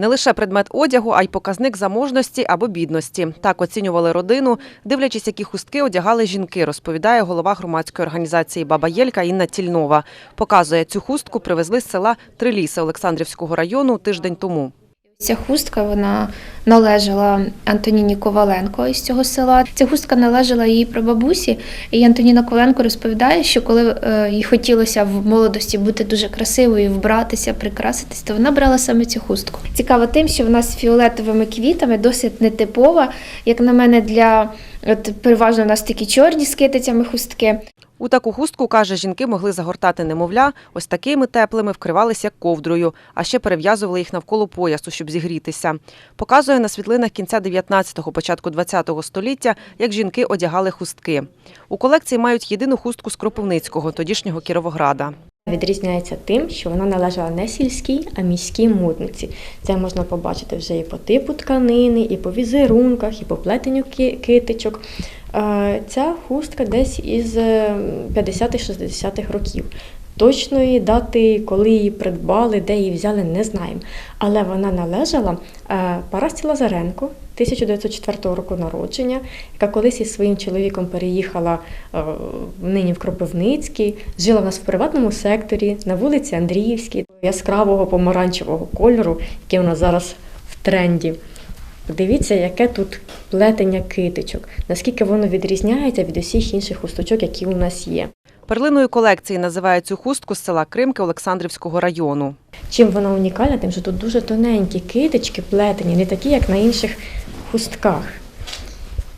Не лише предмет одягу, а й показник заможності або бідності. Так оцінювали родину, дивлячись, які хустки одягали жінки, розповідає голова громадської організації Баба Єлька Інна Тільнова. Показує, цю хустку привезли з села Триліси Олександрівського району тиждень тому. Ця хустка вона належала Антоніні Коваленко із цього села. Ця хустка належала її прабабусі. І Антоніна Коваленко розповідає, що коли е, їй хотілося в молодості бути дуже красивою, вбратися, прикраситись, то вона брала саме цю хустку. Цікаво тим, що вона з фіолетовими квітами досить нетипова. Як на мене, для от переважно у нас такі чорні з китицями хустки. У таку хустку, каже, жінки могли загортати немовля, ось такими теплими вкривалися ковдрою, а ще перев'язували їх навколо поясу, щоб зігрітися. Показує на світлинах кінця 19-го, початку 20-го століття, як жінки одягали хустки. У колекції мають єдину хустку з Кропивницького, тодішнього Кіровограда. Відрізняється тим, що вона належала не сільській, а міській модниці. Це можна побачити вже і по типу тканини, і по візерунках, і по плетенню китичок. Е, Ця хустка десь із е, 50-60-х років. Точної дати, коли її придбали, де її взяли, не знаємо. Але вона належала е, Парасті Лазаренко 1904 року народження, яка колись із своїм чоловіком переїхала е, нині в Кропивницький, жила в нас в приватному секторі на вулиці Андріївській, яскравого помаранчевого кольору, який у нас зараз в тренді. Дивіться, яке тут плетення китичок, наскільки воно відрізняється від усіх інших хусточок, які у нас є. Перлиною колекції називають цю хустку з села Кримки Олександрівського району. Чим вона унікальна, тим, що тут дуже тоненькі китички плетені, не такі, як на інших хустках.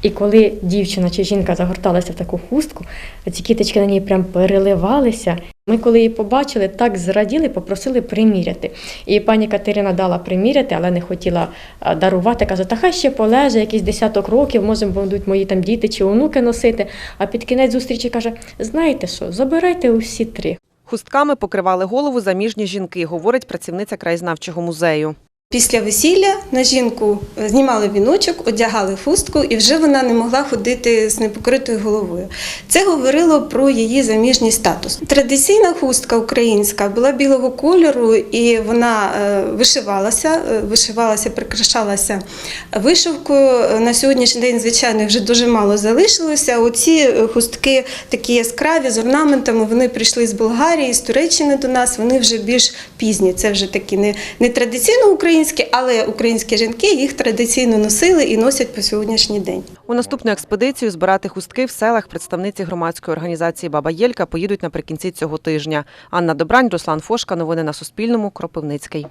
І коли дівчина чи жінка загорталася в таку хустку, ці китички на ній прям переливалися. Ми, коли її побачили, так зраділи, попросили приміряти. І пані Катерина дала приміряти, але не хотіла дарувати. Каже, та хай ще полеже, якийсь десяток років, може, будуть мої там діти чи онуки носити. А під кінець зустрічі каже: знаєте що, забирайте усі три. Хустками покривали голову заміжні жінки, говорить працівниця краєзнавчого музею. Після весілля на жінку е, знімали віночок, одягали хустку, і вже вона не могла ходити з непокритою головою. Це говорило про її заміжній статус. Традиційна хустка українська була білого кольору, і вона е, вишивалася, е, вишивалася, прикрашалася вишивкою. На сьогоднішній день, звичайно, вже дуже мало залишилося. Оці хустки такі яскраві з орнаментами. Вони прийшли з Болгарії, з Туреччини до нас. Вони вже більш пізні. Це вже такі не, не традиційно українські, але українські жінки їх традиційно носили і носять по сьогоднішній день. У наступну експедицію збирати хустки в селах представниці громадської організації Баба Єлька поїдуть наприкінці цього тижня. Анна Добрань, Руслан Фошка. Новини на Суспільному. Кропивницький.